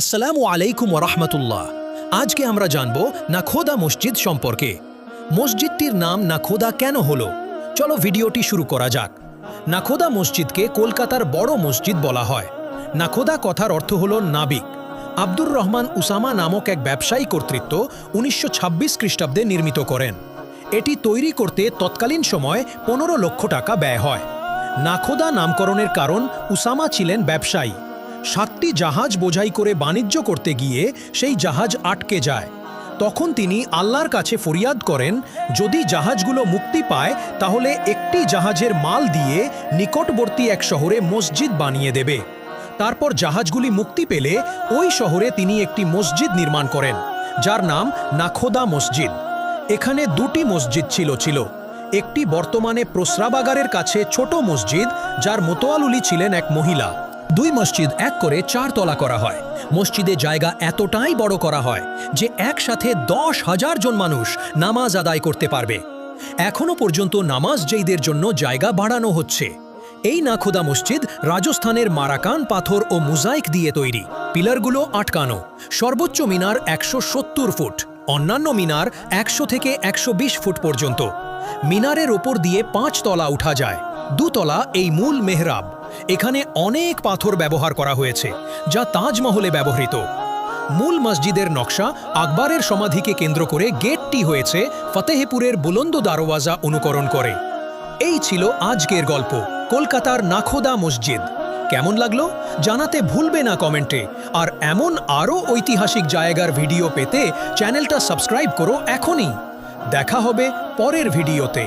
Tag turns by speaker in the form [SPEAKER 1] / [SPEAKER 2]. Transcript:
[SPEAKER 1] আসসালামু আলাইকুম ওরহমতুল্লাহ। আজকে আমরা জানব নাখোদা মসজিদ সম্পর্কে। মসজিদটির নাম নাখোদা কেন হলো? চলো ভিডিওটি শুরু করা যাক। নাখোদা মসজিদকে কলকাতার বড় মসজিদ বলা হয়। নাখোদা কথার অর্থ হল নাবিক। আব্দুর রহমান উসামা নামক এক ব্যবসায়ী কর্তৃত্ব উনিশশো ছাব্বিশ খ্রিস্টাব্দে নির্মিত করেন। এটি তৈরি করতে তৎকালীন সময় পনেরো লক্ষ টাকা ব্যয় হয়। নাখোদা নামকরণের কারণ উসামা ছিলেন ব্যবসায়ী। সাতটি জাহাজ বোঝাই করে বাণিজ্য করতে গিয়ে সেই জাহাজ আটকে যায়। তখন তিনি আল্লাহর কাছে ফরিয়াদ করেন, যদি জাহাজগুলো মুক্তি পায়, তাহলে একটি জাহাজের মাল দিয়ে নিকটবর্তী এক শহরে মসজিদ বানিয়ে দেবে। তারপর জাহাজগুলি মুক্তি পেলে ওই শহরে তিনি একটি মসজিদ নির্মাণ করেন, যার নাম নাখোদা মসজিদ। এখানে দুটি মসজিদ ছিল ছিল। একটি বর্তমানে প্রস্রাবাগারের কাছে ছোট মসজিদ, যার মোতোয়ালুলি ছিলেন এক মহিলা। দুই মসজিদ এক করে চার তলা করা হয়। মসজিদে জায়গা এতটাই বড় করা হয় যে একসাথে দশ হাজার জন মানুষ নামাজ আদায় করতে পারবে। এখনও পর্যন্ত নামাজ যেইদের জন্য জায়গা বাড়ানো হচ্ছে। এই নাখোদা মসজিদ রাজস্থানের মারাকান, পাথর ও মুজাইক দিয়ে তৈরি। পিলারগুলো আটকানো। সর্বোচ্চ মিনার একশো সত্তর ফুট। অন্যান্য মিনার একশো থেকে একশো বিশ ফুট পর্যন্ত। মিনারের ওপর দিয়ে পাঁচ তলা উঠা যায়। দুতলা এই মূল মেহরাব। এখানে অনেক পাথর ব্যবহার করা হয়েছে, যা তাজমহলে ব্যবহৃত। মূল মসজিদের নকশা আকবরের সমাধিকে কেন্দ্র করে গেটটি হয়েছে ফতেহপুরের বুলন্দ দারোয়াজা অনুকরণ করে। এই ছিল আজকের গল্প, কলকাতার নাখোদা মসজিদ। কেমন লাগল? জানাতে ভুলবে না কমেন্টে। আর এমন আরও ঐতিহাসিক জায়গার ভিডিও পেতে চ্যানেলটা সাবস্ক্রাইব করো এখনই। দেখা হবে পরের ভিডিওতে।